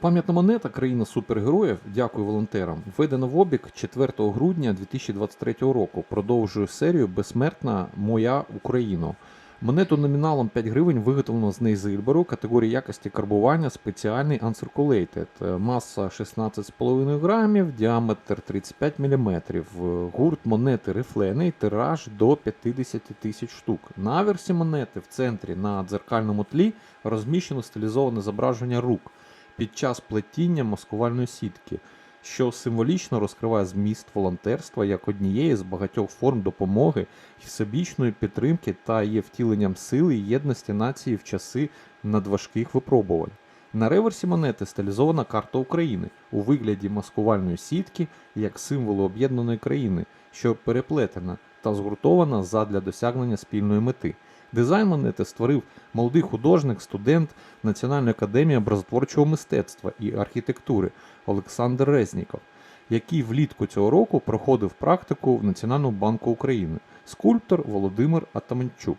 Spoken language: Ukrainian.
Пам'ятна монета країна супергероїв, дякую волонтерам, введена в обіг 4 грудня 2023 року. Продовжує серію Безсмертна Моя Україна. Монету номіналом 5 гривень виготовлено з нейзильберу категорії якості карбування спеціальний Uncirculated. Маса 16,5 грамів, діаметр 35 мм. Гурт монети рифлений, тираж до 50 тисяч штук. На аверсі монети в центрі на дзеркальному тлі розміщено стилізоване зображення рук під час плетіння маскувальної сітки, що символічно розкриває зміст волонтерства як однієї з багатьох форм допомоги і всебічної підтримки та є втіленням сили і єдності нації в часи надважких випробувань. На реверсі монети стилізована карта України у вигляді маскувальної сітки як символу об'єднаної країни, що переплетена та згуртована задля досягнення спільної мети. Дизайн монети створив молодий художник, студент Національної академії образотворчого мистецтва і архітектури Олександр Резніков, який влітку цього року проходив практику в Національному банку України, скульптор Володимир Атаманчук.